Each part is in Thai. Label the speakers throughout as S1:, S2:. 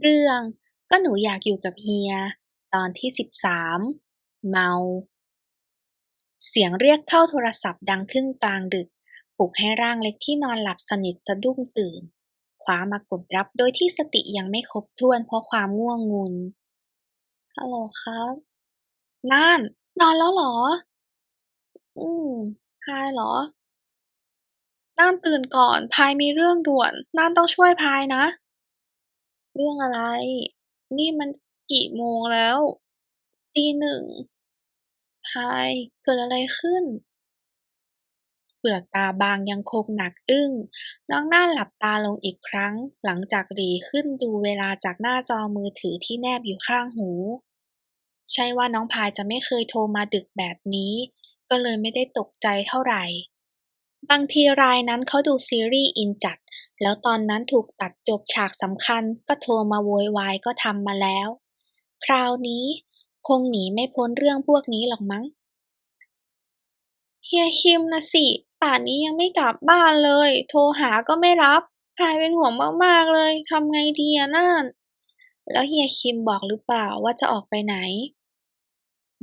S1: เรื่องก็หนูอยากอยู่กับเฮีย ตอนที่สิบสามเมา เสียงเรียกเข้าโทรศัพท์ดังขึ้นกลางดึก ปลุกให้ร่างเล็กที่นอนหลับสนิทสะดุ้งตื่นคว้ามากดรับโดยที่สติยังไม่ครบถ้วนเพราะความง่วงงุนฮัลโหลครับน่านนอนแล้วเหรอ อืมพายเหรอ น่านตื่นก่อน พายมีเรื่องด่วน น่านต้องช่วยพายนะ เรื่องอะไร นี่มันกี่โมงแล้ว ตีหนึ่งพายเกิดอะไรขึ้น เปลือกตาบางยังคงหนักอึ้ง น้องน่าหลับตาลงอีกครั้ง หลังจากหลีขึ้นดูเวลาจากหน้าจอมือถือที่แนบอยู่ข้างหู ใช่ว่าน้องพายจะไม่เคยโทรมาดึกแบบนี้ ก็เลยไม่ได้ตกใจเท่าไหร่ บางทีรายนั้นเขาดูซีรีส์อินจัด แล้วตอนนั้นถูกตัดจบฉากสำคัญก็โทรมาโวยวายก็ทำมาแล้ว คราวนี้คงหนีไม่พ้นเรื่องพวกนี้หรอกมั้ง เฮียคิมนะสิ ป่านนี้ยังไม่กลับบ้านเลย โทรหาก็ไม่รับพายเป็นห่วงมากๆเลยทำไงดีอะน่านแล้วเฮียคิมบอกหรือเปล่าว่าจะออกไปไหน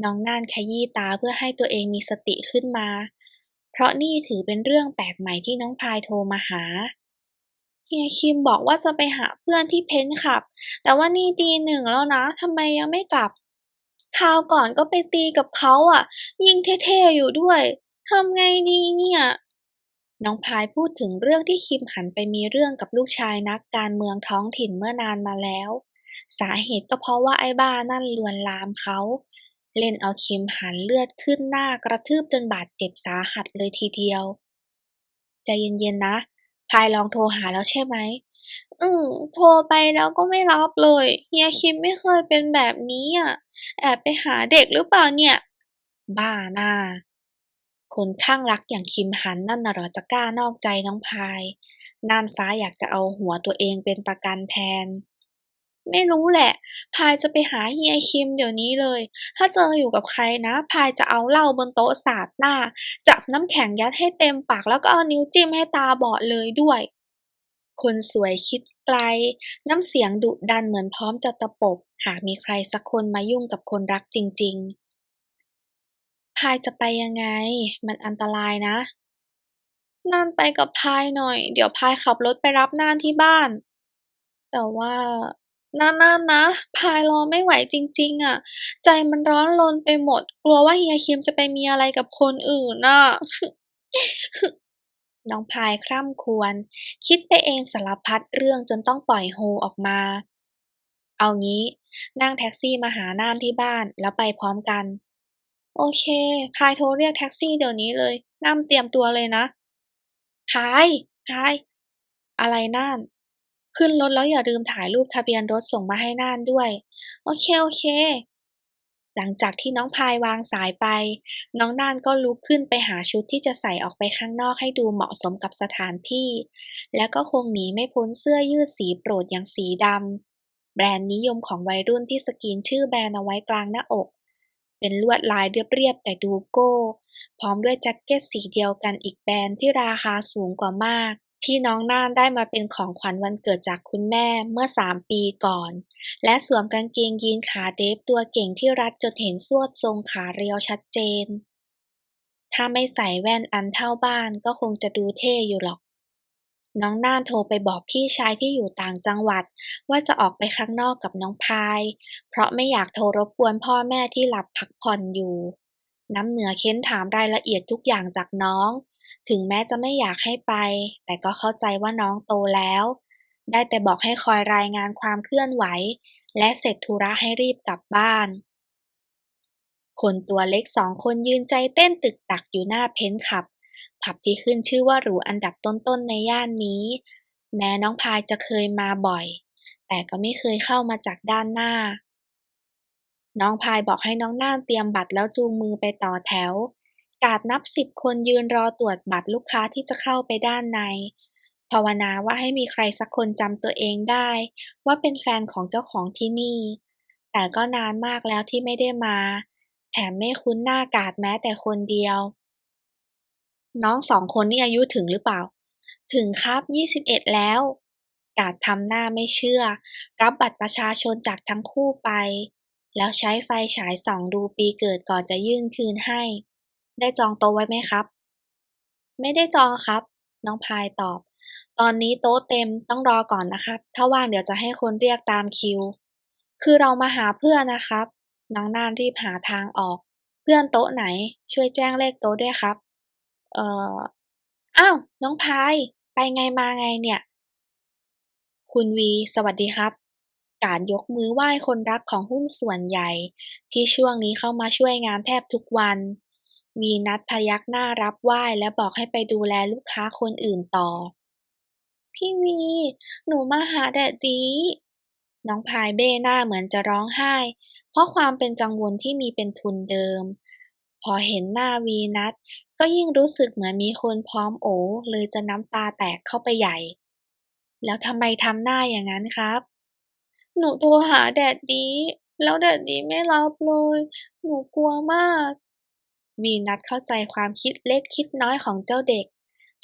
S1: น้องน่านขยี้ตาเพื่อให้ตัวเองมีสติขึ้นมา เพราะนี่ถือเป็นเรื่องแปลกใหม่ที่น้องพายโทรมาหา เฮียคิมบอกว่าจะไปหาเพื่อนที่เพ้นท์ขับ แต่ว่านี่ตีหนึ่งแล้วนะทำไมยังไม่กลับ คราวก่อนก็ไปตีกับเขาอะ ยิงเท่ๆอยู่ด้วยทำไงดีเนี่ย น้องพายพูดถึงเรื่องที่คิมหันไปมีเรื่องกับลูกชายนักการเมืองท้องถิ่นเมื่อนานมาแล้ว สาเหตุก็เพราะว่าไอ้บ้านั่นลวนลามเขา เล่นเอาคิมหันเลือดขึ้นหน้ากระทืบจนบาดเจ็บสาหัสเลยทีเดียว ใจเย็นๆนะ พายลองโทรหาแล้วใช่ไหม อืมโทรไปแล้วก็ไม่รับเลย เฮียคิมไม่เคยเป็นแบบนี้อะ แอบไปหาเด็กหรือเปล่าเนี่ย บ้าหน่าคนข้างรักอย่างคิมหันนั่นน่ะหรอจะกล้านอกใจน้องพาย น่านฟ้าอยากจะเอาหัวตัวเองเป็นประกันแทน ไม่รู้แหละ พายจะไปหาเฮียคิมเดี๋ยวนี้เลย ถ้าเจออยู่กับใครนะ พายจะเอาเหล้าบนโต๊ะสาดหน้า จับน้ำแข็งยัดให้เต็มปากแล้วก็เอานิ้วจิ้มให้ตาบอดเลยด้วย คนสวยคิดไกล น้ำเสียงดุดันเหมือนพร้อมจะตะปบ หากมีใครสักคนมายุ่งกับคนรักจริง ๆ พายจะไปยังไง มันอันตรายนะ นั่นไปกับพายหน่อย เดี๋ยวพายขับรถไปรับน่านที่บ้าน แต่ว่า น่านน่านะพายรอไม่ไหวจริง ๆ อะ ใจมันร้อนรนไปหมด กลัวว่าเฮียคิมจะไปมีอะไรกับคนอื่นน่ะน้องพายคร่ำครวญคิดไปเองสารพัดเรื่องจนต้องปล่อยโฮออกมา เอางี้ นั่งแท็กซี่มาหาน่านที่บ้านแล้วไปพร้อมกัน โอเค พายโทรเรียกแท็กซี่เดี๋ยวนี้เลยน่านเตรียมตัวเลยนะพายพาย อะไรน่าน ขึ้นรถแล้วอย่าลืมถ่ายรูปทะเบียนรถส่งมาให้น่านด้วย โอเค โอเค หลังจากที่น้องพายวางสายไป น้องน่านก็ลุกขึ้นไปหาชุดที่จะใส่ออกไปข้างนอกให้ดูเหมาะสมกับสถานที่ และก็คงหนีไม่พ้นเสื้อยืดสีโปรดอย่างสีดำแบรนด์นิยมของวัยรุ่นที่สกรีนชื่อแบรนด์เอาไว้กลางหน้าอก เป็นลวดลายเรียบๆแต่ดูโก้ พร้อมด้วยแจ็คเก็ตสีเดียวกันอีกแบรนด์ที่ราคาสูงกว่ามาก ที่น้องน่านได้มาเป็นของขวัญวันเกิดจากคุณแม่เมื่อ 3 ปีก่อน และสวมกางเกงยีนขาเดฟตัวเก่งที่รัดจนเห็นสวดทรงขาเรียวชัดเจน ถ้าไม่ใส่แว่นอันเท่าบ้านก็คงจะดูเท่อยู่หรอก น้องน่านโทรไปบอกพี่ชายที่อยู่ต่างจังหวัด ว่าจะออกไปข้างนอกกับน้องพาย เพราะไม่อยากโทรรบกวนพ่อแม่ที่หลับพักผ่อนอยู่น้ำเหนือเค้นถามรายละเอียดทุกอย่างจากน้อง ถึงแม้จะไม่อยากให้ไป แต่ก็เข้าใจว่าน้องโตแล้ว ได้แต่บอกให้คอยรายงานความเคลื่อนไหว และเสร็จธุระให้รีบกลับบ้าน คนตัวเล็กสองคนยืนใจเต้นตึกตักอยู่หน้าเพ้นท์ขับ ผับที่ขึ้นชื่อว่าหรูอันดับต้นๆในย่านนี้ แม้น้องพายจะเคยมาบ่อย แต่ก็ไม่เคยเข้ามาจากด้านหน้า น้องพายบอกให้น้องน่านเตรียมบัตรแล้วจูงมือไปต่อแถว กาดนับสิบคนยืนรอตรวจบัตรลูกค้าที่จะเข้าไปด้านใน ภาวนาว่าให้มีใครสักคนจำตัวเองได้ ว่าเป็นแฟนของเจ้าของที่นี่ แต่ก็นานมากแล้วที่ไม่ได้มา แถมไม่คุ้นหน้ากาดแม้แต่คนเดียว น้องสองคนนี่อายุถึงหรือเปล่า ถึงครับยี่สิบเอ็ดแล้ว กาดทำหน้าไม่เชื่อ รับบัตรประชาชนจากทั้งคู่ไป แล้วใช้ไฟฉายส่องดูปีเกิดก่อนจะยื่นคืนให้ ได้จองโต๊ะไว้ไหมครับ ไม่ได้จองครับ น้องพายตอบ ตอนนี้โต๊ะเต็มต้องรอก่อนนะครับ ถ้าว่างเดี๋ยวจะให้คนเรียกตามคิว คือเรามาหาเพื่อนนะครับ น้องน่านรีบหาทางออก เพื่อนโต๊ะไหน ช่วยแจ้งเลขโต๊ะด้วยครับ เอ่อ อ้าว น้องพาย ไปไงมาไงเนี่ย คุณวี สวัสดีครับการยกมือไหว้คนรักของหุ้นส่วนใหญ่ ที่ช่วงนี้เข้ามาช่วยงานแทบทุกวัน วีนัดพยักหน้ารับไหว้และบอกให้ไปดูแลลูกค้าคนอื่นต่อ พี่วี หนูมาหาแดดดี น้องพายเบ้หน้าเหมือนจะร้องไห้ เพราะความเป็นกังวลที่มีเป็นทุนเดิม พอเห็นหน้าวีนัทก็ยิ่งรู้สึกเหมือนมีคนพร้อมโอเลยจะน้ำตาแตกเข้าไปใหญ่ แล้วทำไมทำหน้าอย่างนั้นครับ หนูโทรหาแดดดี แล้วแดดดีไม่รับเลย หนูกลัวมาก วีนัทเข้าใจความคิดเล็กคิดน้อยของเจ้าเด็ก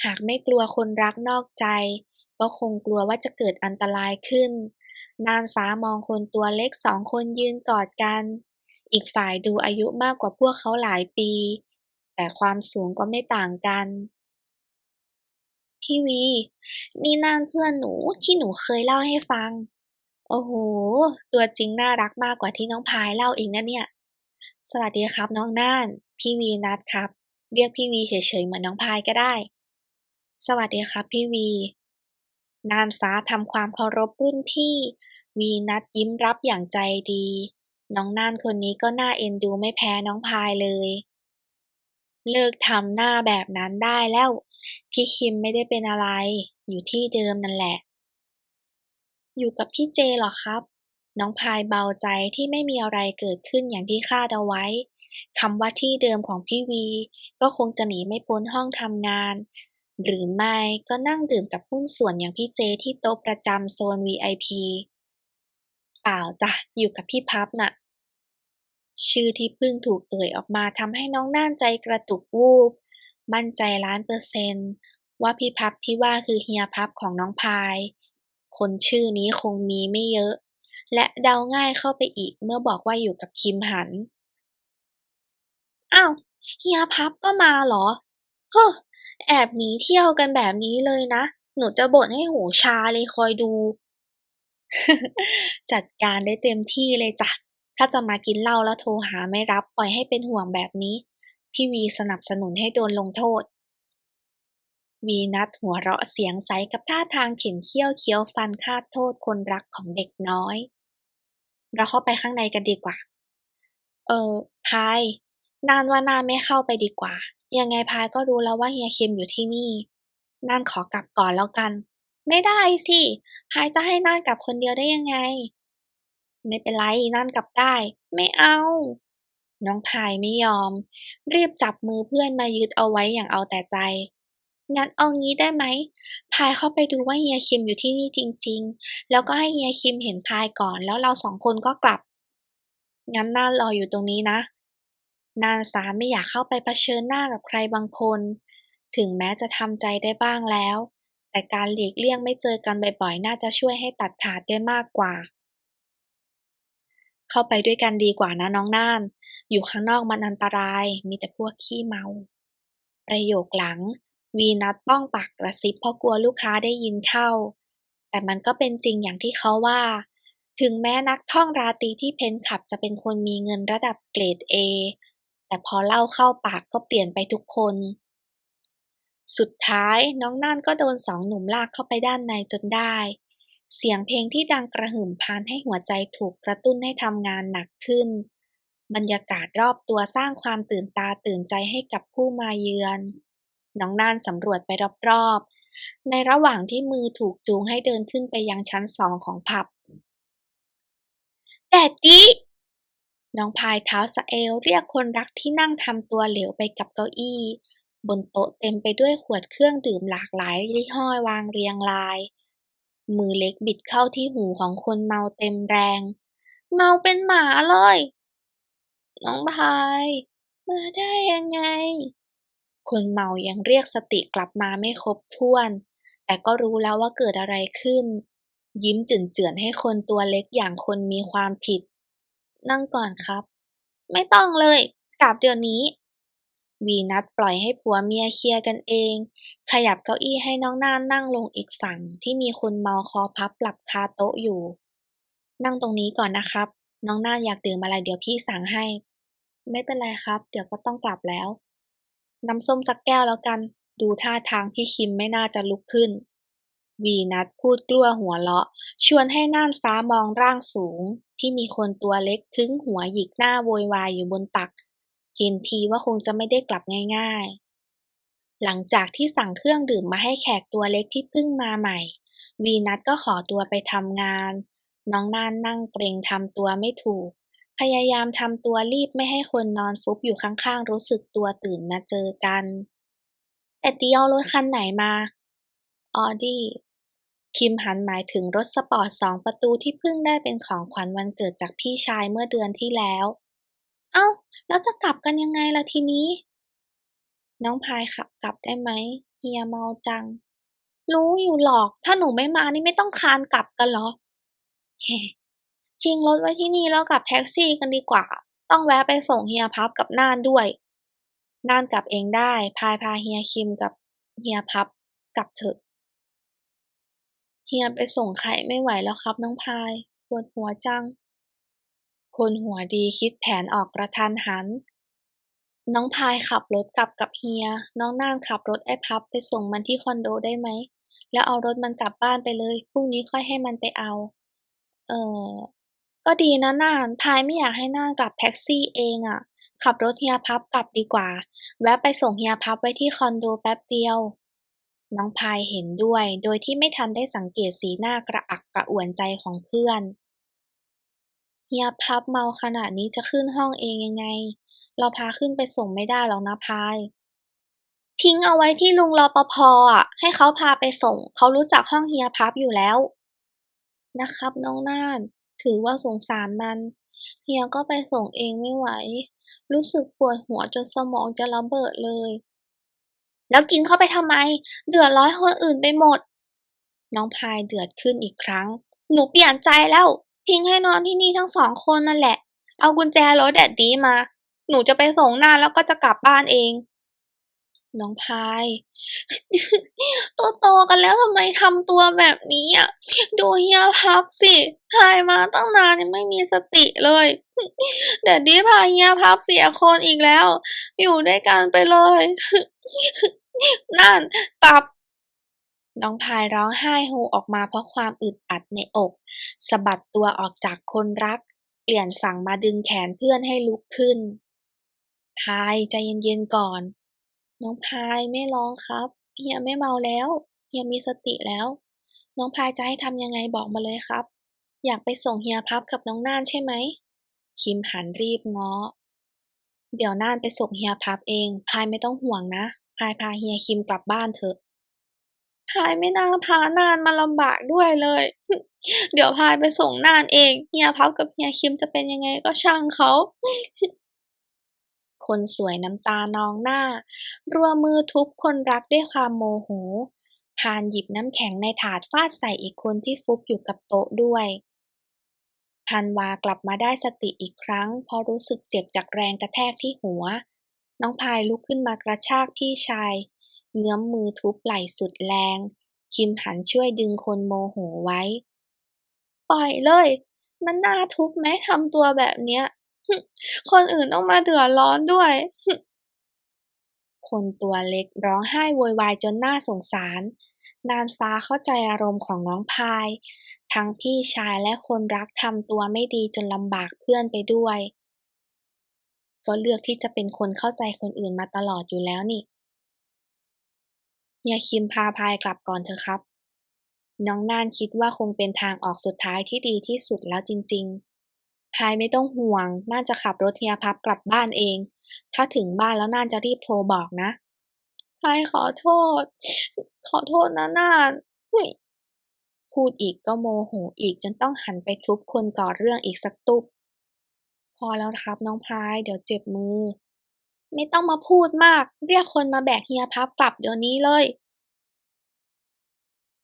S1: หากไม่กลัวคนรักนอกใจ ก็คงกลัวว่าจะเกิดอันตรายขึ้น นานฟ้ามองคนตัวเล็กสองคนยืนกอดกัน อีกฝ่ายดูอายุมากกว่าพวกเขาหลายปี แต่ความสูงก็ไม่ต่างกันพี่วี นี่นานเพื่อนหนูที่หนูเคยเล่าให้ฟัง โอ้โห ตัวจริงน่ารักมากกว่าที่น้องพายเล่าเองนะเนี่ย สวัสดีครับน้องน่าน พี่วีนัดครับ เรียกพี่วีเฉยๆเหมือนน้องพายก็ได้ สวัสดีครับพี่วี นานฟ้าทำความเคารพรุ่นพี่ วีนัดยิ้มรับอย่างใจดี น้องน่านคนนี้ก็น่าเอ็นดูไม่แพ้น้องพายเลย เลิกทำหน้าแบบนั้นได้แล้ว พี่คิมไม่ได้เป็นอะไร อยู่ที่เดิมนั่นแหละ อยู่กับพี่เจเหรอครับน้องพายเบาใจที่ไม่มีอะไรเกิดขึ้นอย่างที่คาดเอาไว้ คำว่าที่เดิมของพี่วี ก็คงจะหนีไม่พ้นห้องทำงาน หรือไม่ก็นั่งดื่มกับหุ้นส่วนอย่างพี่เจที่โต๊ะประจำโซน VIP เปล่าจ้ะอยู่กับพี่พับน่ะ ชื่อที่เพิ่งถูกเอ่ยออกมาทำให้น้องน่านใจกระตุกวูบ มั่นใจล้านเปอร์เซนต์ว่าพี่พับที่ว่าคือเฮียพับของน้องพาย คนชื่อนี้คงมีไม่เยอะ และเดาง่ายเข้าไปอีกเมื่อบอกว่าอยู่กับคิมหัน อ้าวเฮียพับก็มาเหรอ เฮ้อแอบหนีเที่ยวกันแบบนี้เลยนะ หนูจะบ่นให้หูชาเลยคอยดู จัดการได้เต็มที่เลยจ้ะ ถ้าจะมากินเหล้าแล้วโทรหาไม่รับปล่อยให้เป็นห่วงแบบนี้ พี่วีสนับสนุนให้โดนลงโทษ วีนัทหัวเราะเสียงใสกับท่าทางเข็นเขี้ยวเคี้ยวฟันคาดโทษคนรักของเด็กน้อย เราเข้าไปข้างในกันดีกว่า เออพาย นานว่านานไม่เข้าไปดีกว่า ยังไงพายก็รู้แล้วว่าเฮียคิมอยู่ที่นี่นานขอกลับก่อนแล้วกัน ไม่ได้สิ พายจะให้นานกลับคนเดียวได้ยังไง ไม่เป็นไรนานกลับได้ ไม่เอา น้องพายไม่ยอม รีบจับมือเพื่อนมายึดเอาไว้อย่างเอาแต่ใจ งั้นเอางี้ได้ไหม พายเข้าไปดูว่าเฮียคิมอยู่ที่นี่จริง ๆ แล้วก็ให้เฮียคิมเห็นพายก่อน แล้วเราสองคนก็กลับงั้นน่านรออยู่ตรงนี้นะ นานฟ้าไม่อยากเข้าไปเผชิญหน้ากับใครบางคน ถึงแม้จะทำใจได้บ้างแล้ว แต่การหลีกเลี่ยงไม่เจอกันบ่อยๆ น่าจะช่วยให้ตัดขาดได้มากกว่า เข้าไปด้วยกันดีกว่านะน้องน่าน อยู่ข้างนอกมันอันตราย มีแต่พวกขี้เมา ประโยคหลัง วีนัทป้องปากกระซิบเพราะกลัวลูกค้าได้ยินเข้า แต่มันก็เป็นจริงอย่างที่เขาว่าถึงแม้นักท่องราตรีที่เพ้นขับจะเป็นคนมีเงินระดับเกรด A แต่พอเล่าเข้าปากก็เปลี่ยนไปทุกคน สุดท้ายน้องน่านก็โดนสองหนุ่มลากเข้าไปด้านในจนได้ เสียงเพลงที่ดังกระหึ่มพานให้หัวใจถูกกระตุ้นให้ทำงานหนักขึ้น บรรยากาศรอบตัวสร้างความตื่นตาตื่นใจให้กับผู้มาเยือน น้องน่านสำรวจไปรอบๆ ในระหว่างที่มือถูกจูงให้เดินขึ้นไปยังชั้นสองของผับแดดดี้ น้องพายเท้าสะเอวเรียกคนรักที่นั่งทำตัวเหลวไปกับเก้าอี้ บนโต๊ะเต็มไปด้วยขวดเครื่องดื่มหลากหลายยี่ห้อวางเรียงราย มือเล็กบิดเข้าที่หูของคนเมาเต็มแรง เมาเป็นหมาเลย น้องพาย มาได้ยังไง คนเมายังเรียกสติกลับมาไม่ครบถ้วน แต่ก็รู้แล้วว่าเกิดอะไรขึ้น ยิ้มเจือนๆให้คนตัวเล็กอย่างคนมีความผิด นั่งก่อนครับ ไม่ต้องเลย กลับเดี๋ยวนี้ วีนัทปล่อยให้ผัวเมียเคลียร์กันเอง ขยับเก้าอี้ให้น้องน่านนั่งลงอีกฝั่งที่มีคนเมาคอพับหลับคาโต๊ะอยู่ นั่งตรงนี้ก่อนนะครับ น้องน่านอยากดื่มอะไรเดี๋ยวพี่สั่งให้ ไม่เป็นไรครับ เดี๋ยวก็ต้องกลับแล้ว น้ำส้มสักแก้วแล้วกัน ดูท่าทางพี่คิมไม่น่าจะลุกขึ้น วีนัทพูดกลั้วหัวเราะ ชวนให้น่านฟ้ามองร่างสูง ที่มีคนตัวเล็กทึ้งหัวหยิกหน้าโวยวายอยู่บนตัก เห็นทีว่าคงจะไม่ได้กลับง่ายๆ หลังจากที่สั่งเครื่องดื่มมาให้แขกตัวเล็กที่เพิ่งมาใหม่ วีนัทก็ขอตัวไปทำงาน น้องน่านนั่งเกรงทำตัวไม่ถูก พยายามทำตัวรีบไม่ให้คนนอนฟุบอยู่ข้างๆรู้สึกตัวตื่นมาเจอกัน แต่เดียวรถคันไหนมาออดี้ คิมหันหมายถึงรถสปอร์ตสองประตูที่เพิ่งได้เป็นของขวัญวันเกิดจากพี่ชายเมื่อเดือนที่แล้ว เอ้า แล้วจะกลับกันยังไงล่ะทีนี้ น้องพายขับกลับได้ไหมเฮียเมาจัง รู้อยู่หรอก ถ้าหนูไม่มานี่ไม่ต้องคานกลับกันหรอเฮ้ทิ้งรถไว้ที่นี่แล้วกลับแท็กซี่กันดีกว่า ต้องแวะไปส่งเฮียพับกับน่านด้วย น่านกลับเองได้ พายพาเฮียคิมกับเฮียพับกลับเถอะ เฮียไปส่งไข่ไม่ไหวแล้วครับน้องพายปวดหัวจัง คนหัวดีคิดแผนออกกระทันหัน น้องพายขับรถกลับกับเฮีย น้องน่านขับรถไอ้พับไปส่งมันที่คอนโดได้ไหม แล้วเอารถมันกลับบ้านไปเลย พรุ่งนี้ค่อยให้มันไปเอา เออก็ดีนะน่าน พายไม่อยากให้น่านกลับแท็กซี่เองอะ่ะ ขับรถเฮียพับกลับดีกว่า แวะไปส่งเฮียพับไว้ที่คอนโดแป๊บเดียว น้องพายเห็นด้วย โดยที่ไม่ทันได้สังเกตสีหน้ากระอักกระอ่วนใจของเพื่อน เฮียพับเมาขนาดนี้จะขึ้นห้องเองยังไง เราพาขึ้นไปส่งไม่ได้หรอกนะพาย ทิ้งเอาไว้ที่ลุงรอปภอะ ให้เขาพาไปส่ง เขารู้จักห้องเฮียพับอยู่แล้ว นะครับน้องน่าน ถือว่าสงสารมัน เฮียก็ไปส่งเองไม่ไหว รู้สึกปวดหัวจนสมองจะระเบิดเลย แล้วกินเข้าไปทำไม เดือดร้อนคนอื่นไปหมด น้องพายเดือดขึ้นอีกครั้ง หนูเปลี่ยนใจแล้ว ทิ้งให้นอนที่นี่ทั้งสองคนนั่นแหละ เอากุญแจรถแดดดีมา หนูจะไปส่งหน้าแล้วก็จะกลับบ้านเอง น้องพายโตๆกันแล้วทำไมทำตัวแบบนี้อะ ดูเฮียพับสิพายมาตั้งนานยังไม่มีสติเลยเดี๋ยวนี้พาเฮียพับเสียคนอีกแล้ว อยู่ด้วยกันไปเลย นั่นกลับ น้องพายร้องไห้โฮออกมาเพราะความอึดอัดในอกสะบัดตัวออกจากคนรัก เปลี่ยนฝั่งมาดึงแขนเพื่อนให้ลุกขึ้น พายใจเย็นๆก่อน น้องพายไม่ร้องครับเฮียไม่เมาแล้วเฮียมีสติแล้ว น้องพายจะให้ทำยังไงบอกมาเลยครับ อยากไปส่งเฮียพับกับน้องน่านใช่ไหม คิมหันรีบง้อ เดี๋ยวน่านไปส่งเฮียพับเอง พายไม่ต้องห่วงนะ พายพาเฮียคิมกลับบ้านเถอะ พายไม่น่าพานานมาลำบากด้วยเลย เดี๋ยวพายไปส่งน่านเอง เฮียพับกับเฮียคิมจะเป็นยังไงก็ช่างเขา คนสวยน้ำตานองหน้า รัวมือทุบคนรักด้วยความโมโหพานหยิบน้ำแข็งในถาดฟาดใส่อีกคนที่ฟุบอยู่กับโต๊ะด้วย พันวากลับมาได้สติอีกครั้งเพราะรู้สึกเจ็บจากแรงกระแทกที่หัว น้องพายลุกขึ้นมากระชากพี่ชาย เงื้อมมือทุบไหล่สุดแรง คิมหันช่วยดึงคนโมโหไว้ ปล่อยเลย มันน่าทุบไหมทำตัวแบบเนี้ย คนอื่นต้องมาเดือดร้อนด้วย คนตัวเล็กร้องไห้โวยวายจนน่าสงสาร นานฟ้าเข้าใจอารมณ์ของน้องพาย ทั้งพี่ชายและคนรักทำตัวไม่ดีจนลำบากเพื่อนไปด้วย ก็เลือกที่จะเป็นคนเข้าใจคนอื่นมาตลอดอยู่แล้วนี่เฮียคิมพาพายกลับก่อนเถอะครับ น้องน่านคิดว่าคงเป็นทางออกสุดท้ายที่ดีที่สุดแล้วจริง ๆ พายไม่ต้องห่วง น่านจะขับรถเฮียพับกลับบ้านเอง ถ้าถึงบ้านแล้วน่านจะรีบโทรบอกนะพายขอโทษ ขอโทษนะน่าหุยพูดอีกก็โมโหอีกจนต้องหันไปทุบคนก่อเรื่องอีกสักตุบ พอแล้วครับน้องพายเดี๋ยวเจ็บมือ ไม่ต้องมาพูดมาก เรียกคนมาแบกเฮียพับกลับเดี๋ยวนี้เลย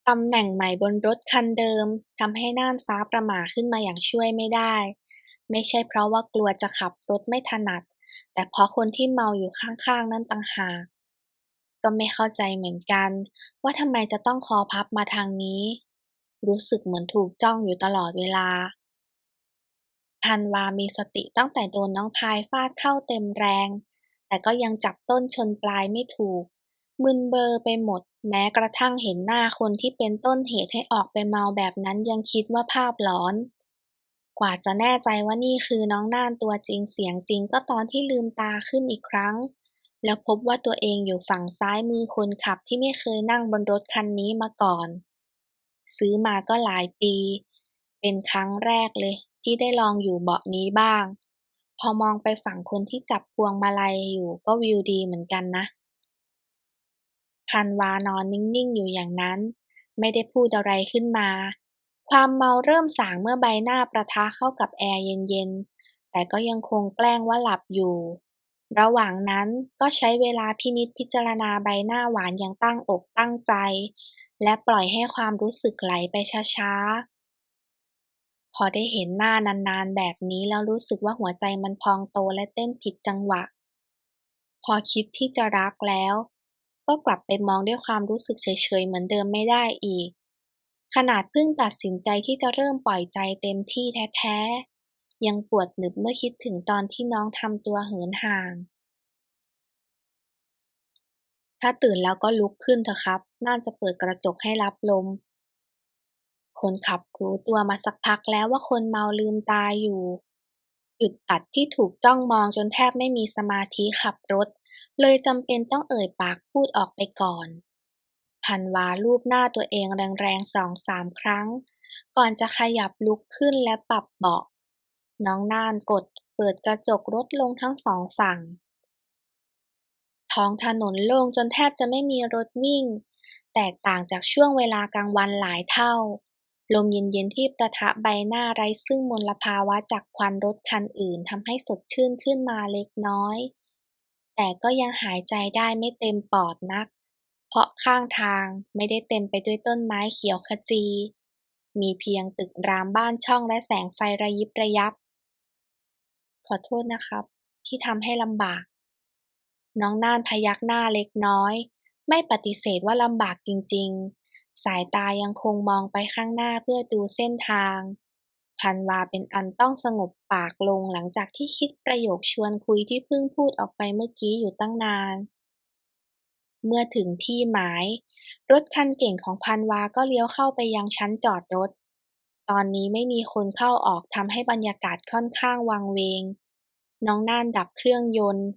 S1: ตำแหน่งใหม่บนรถคันเดิมทำให้น่านฟ้าประหม่าขึ้นมาอย่างช่วยไม่ได้ ไม่ใช่เพราะว่ากลัวจะขับรถไม่ถนัด แต่เพราะคนที่เมาอยู่ข้างๆนั่นต่างหาก ก็ไม่เข้าใจเหมือนกัน ว่าทำไมจะต้องคอพับมาทางนี้ รู้สึกเหมือนถูกจ้องอยู่ตลอดเวลาธันวามีสติตั้งแต่โดนน้องพายฟาดเข้าเต็มแรง แต่ก็ยังจับต้นชนปลายไม่ถูก มึนเบลอไปหมด แม้กระทั่งเห็นหน้าคนที่เป็นต้นเหตุให้ออกไปเมาแบบนั้นยังคิดว่าภาพหลอน กว่าจะแน่ใจว่านี่คือน้องน่านตัวจริงเสียงจริงก็ตอนที่ลืมตาขึ้นอีกครั้ง แล้วพบว่าตัวเองอยู่ฝั่งซ้ายมือคนขับที่ไม่เคยนั่งบนรถคันนี้มาก่อน ซื้อมาก็หลายปี เป็นครั้งแรกเลยที่ได้ลองอยู่เบาะนี้บ้าง พอมองไปฝั่งคนที่จับพวงมาลัยอยู่ก็วิวดีเหมือนกันนะพันวานอนนิ่งๆอยู่อย่างนั้น ไม่ได้พูดอะไรขึ้นมา ความเมาเริ่มสางเมื่อใบหน้าประทะเข้ากับแอร์เย็นๆ แต่ก็ยังคงแกล้งว่าหลับอยู่ ระหว่างนั้นก็ใช้เวลาพินิจพิจารณาใบหน้าหวานอย่างตั้งอกตั้งใจ และปล่อยให้ความรู้สึกไหลไปช้าๆ พอได้เห็นหน้านานๆ แบบนี้แล้วรู้สึกว่าหัวใจมันพองโตและเต้นผิดจังหวะ พอคิดที่จะรักแล้ว ก็กลับไปมองด้วยความรู้สึกเฉยๆ เหมือนเดิมไม่ได้อีก ขนาดเพิ่งตัดสินใจที่จะเริ่มปล่อยใจเต็มที่แท้ๆ ยังปวดหนึบเมื่อคิดถึงตอนที่น้องทำตัวเหินห่าง ถ้าตื่นแล้วก็ลุกขึ้นเถอะครับ น่าจะเปิดกระจกให้รับลม คนขับรู้ตัวมาสักพักแล้วว่าคนเมาลืมตาอยู่อึดอัดที่ถูกจ้องมองจนแทบไม่มีสมาธิขับรถ เลยจำเป็นต้องเอ่ยปากพูดออกไปก่อนพันวาลูบหน้าตัวเองแรงๆสองสามครั้ง ก่อนจะขยับลุกขึ้นและปรับเบาะ น้องน่านกดเปิดกระจกรถลงทั้งสองฝั่ง ท้องถนนโล่งจนแทบจะไม่มีรถวิ่ง แตกต่างจากช่วงเวลากลางวันหลายเท่า ลมเย็นๆที่ประทะใบหน้าไร้ซึ่งมลภาวะจากควันรถคันอื่นทำให้สดชื่นขึ้นมาเล็กน้อย แต่ก็ยังหายใจได้ไม่เต็มปอดนัก เพราะข้างทางไม่ได้เต็มไปด้วยต้นไม้เขียวขจีมีเพียงตึกรามบ้านช่องและแสงไฟระยิบระยับ ขอโทษนะครับ ที่ทำให้ลำบาก น้องน่านพยักหน้าเล็กน้อย ไม่ปฏิเสธว่าลำบากจริง ๆ สายตายังคงมองไปข้างหน้าเพื่อดูเส้นทาง พันวาเป็นอันต้องสงบปากลงหลังจากที่คิดประโยคชวนคุยที่เพิ่งพูดออกไปเมื่อกี้อยู่ตั้งนาน เมื่อถึงที่หมาย รถคันเก่งของพันวาก็เลี้ยวเข้าไปยังชั้นจอดรถ ตอนนี้ไม่มีคนเข้าออกทำให้บรรยากาศค่อนข้างวังเวง น้องน่านดับเครื่องยนต์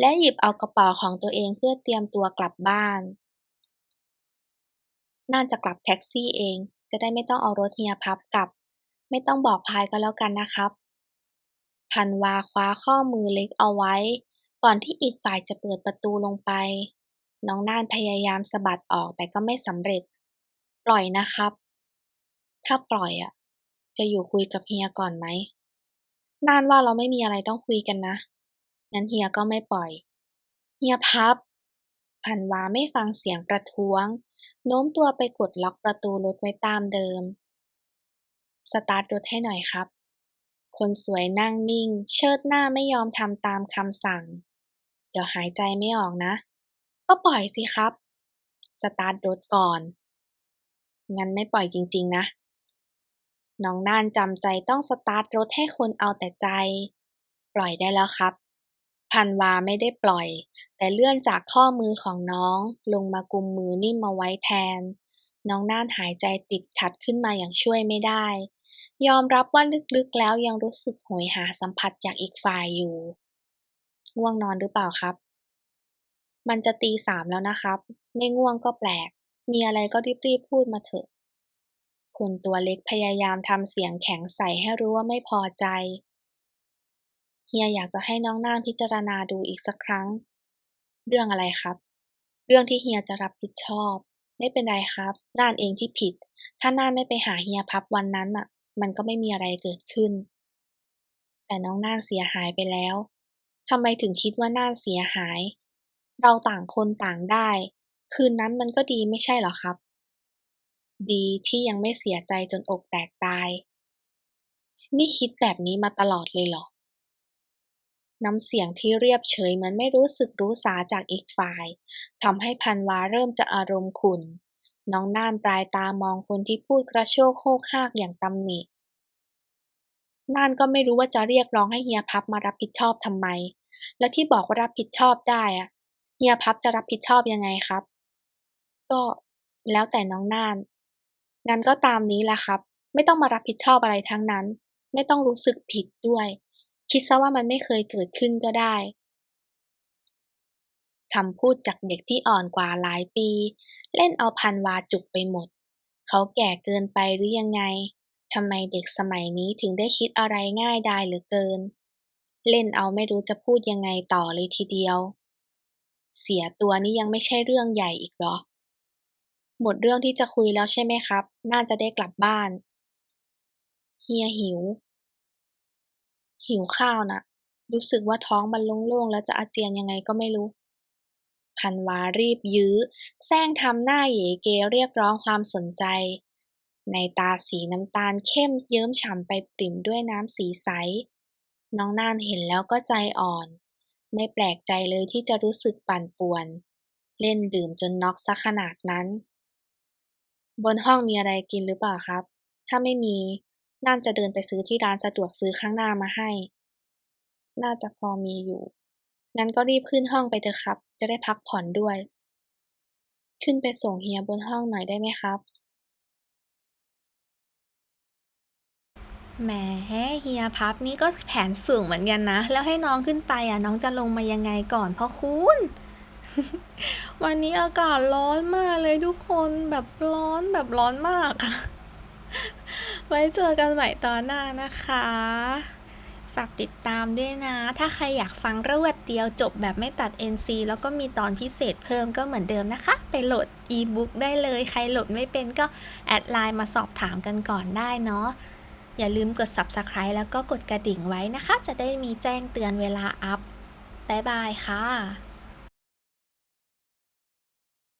S1: และหยิบเอากระเป๋าของตัวเองเพื่อเตรียมตัวกลับบ้าน น่านจะกลับแท็กซี่เอง จะได้ไม่ต้องเอารถเฮียพับกลับ ไม่ต้องบอกพายก็แล้วกันนะครับ พันวาคว้าข้อมือเล็กเอาไว้ ก่อนที่อีกฝ่ายจะเปิดประตูลงไป น้องน่านพยายามสะบัดออกแต่ก็ไม่สำเร็จ ปล่อยนะครับ ถ้าปล่อยอะ จะอยู่คุยกับเฮียก่อนไหมน่านว่าเราไม่มีอะไรต้องคุยกันนะ งั้นเฮียก็ไม่ปล่อย เฮียพับ พันวาไม่ฟังเสียงประท้วง โน้มตัวไปกดล็อกประตูรถไว้ตามเดิม สตาร์ทรถให้หน่อยครับ คนสวยนั่งนิ่ง เชิดหน้าไม่ยอมทำตามคำสั่ง เดี๋ยวหายใจไม่ออกนะ ก็ปล่อยสิครับ สตาร์ทรถก่อน งั้นไม่ปล่อยจริง ๆ นะ น้องน่านจำใจต้องสตาร์ทรถให้คนเอาแต่ใจ ปล่อยได้แล้วครับ พันวาไม่ได้ปล่อย แต่เลื่อนจากข้อมือของน้อง ลงมากุมมือนิ่มมาไว้แทน น้องน่านหายใจติดขัดขึ้นมาอย่างช่วยไม่ได้ ยอมรับว่าลึกๆแล้วยังรู้สึกโหยหาสัมผัสจากอีกฝ่ายอยู่ ง่วงนอนหรือเปล่าครับ มันจะตีสามแล้วนะครับ ไม่ง่วงก็แปลก มีอะไรก็รีบๆพูดมาเถอะ คนตัวเล็กพยายามทำเสียงแข็งใส่ให้รู้ว่าไม่พอใจ เฮียอยากจะให้น้องน่านพิจารณาดูอีกสักครั้ง เรื่องอะไรครับ เรื่องที่เฮียจะรับผิดชอบ ไม่เป็นไรครับ น่านเองที่ผิด ถ้าน่านไม่ไปหาเฮียพับวันนั้นอะ มันก็ไม่มีอะไรเกิดขึ้น แต่น้องน่านเสียหายไปแล้วทำไมถึงคิดว่าน่านเสียหาย เราต่างคนต่างได้ คืนนั้นมันก็ดีไม่ใช่หรอครับ ดีที่ยังไม่เสียใจจนอกแตกตาย นี่คิดแบบนี้มาตลอดเลยเหรอ น้ำเสียงที่เรียบเฉยเหมือนไม่รู้สึกรู้สาจากอีกฝ่ายทำให้พันวาเริ่มจะอารมณ์ขุนน้องน่านปลายตามองคนที่พูดกระโชกโฮกฮากอย่างตำหนิน่านก็ไม่รู้ว่าจะเรียกร้องให้เฮียพับมารับผิดชอบทำไม แล้วที่บอกว่ารับผิดชอบได้อะเฮียพับจะรับผิดชอบยังไงครับ ก็แล้วแต่น้องน่าน งั้นก็ตามนี้แหละครับ ไม่ต้องมารับผิดชอบอะไรทั้งนั้น ไม่ต้องรู้สึกผิดด้วย คิดซะว่ามันไม่เคยเกิดขึ้นก็ได้คำพูดจากเด็กที่อ่อนกว่าหลายปี เล่นเอาพันวาจุกไปหมด เขาแก่เกินไปหรือยังไงทำไมเด็กสมัยนี้ถึงได้คิดอะไรง่ายได้เหลือเกิน เล่นเอาไม่รู้จะพูดยังไงต่อเลยทีเดียว เสียตัวนี่ยังไม่ใช่เรื่องใหญ่อีกเหรอ หมดเรื่องที่จะคุยแล้วใช่ไหมครับ น่าจะได้กลับบ้าน เฮียหิว หิวข้าวน่ะ รู้สึกว่าท้องมันโล่งๆ แล้วจะอาเจียนยังไงก็ไม่รู้ พันวารีบยื้อ แซงทำหน้าเยเกเรียกร้องความสนใจ ในตาสีน้ำตาลเข้มเยิ้มฉ่ำไปปริ่มด้วยน้ำสีใส น้องน่านเห็นแล้วก็ใจอ่อน ไม่แปลกใจเลยที่จะรู้สึกปั่นป่วน เล่นดื่มจนน็อกซะขนาดนั้น บนห้องมีอะไรกินหรือเปล่าครับ ถ้าไม่มีน่านจะเดินไปซื้อที่ร้านสะดวกซื้อข้างหน้ามาให้ น่าจะพอมีอยู่ งั้นก็รีบขึ้นห้องไปเถอะครับ จะได้พักผ่อนด้วย ขึ้นไปส่งเฮียบนห้องหน่อยได้ไหมครับ
S2: แหมเฮียพับนี่ก็แผนสูงเหมือนกันนะ แล้วให้น้องขึ้นไปอะน้องจะลงมายังไงก่อนพราะคุณ วันนี้อากาศร้อนมากเลยทุกคนแบบร้อนแบบร้อนมากอะไว้เจอกันใหม่ตอนหน้านะคะ ฝากติดตามด้วยนะ ถ้าใครอยากฟังรวดเดียวจบแบบไม่ตัด NC แล้วก็มีตอนพิเศษเพิ่มก็เหมือนเดิมนะคะ ไปโหลด e-book ได้เลย ใครโหลดไม่เป็นก็แอดไลน์มาสอบถามกันก่อนได้เนาะอย่าลืมกด subscribe แล้วก็กดกระดิ่งไว้นะคะ จะได้มีแจ้งเตือนเวลาอัพ บ๊ายบายค่ะ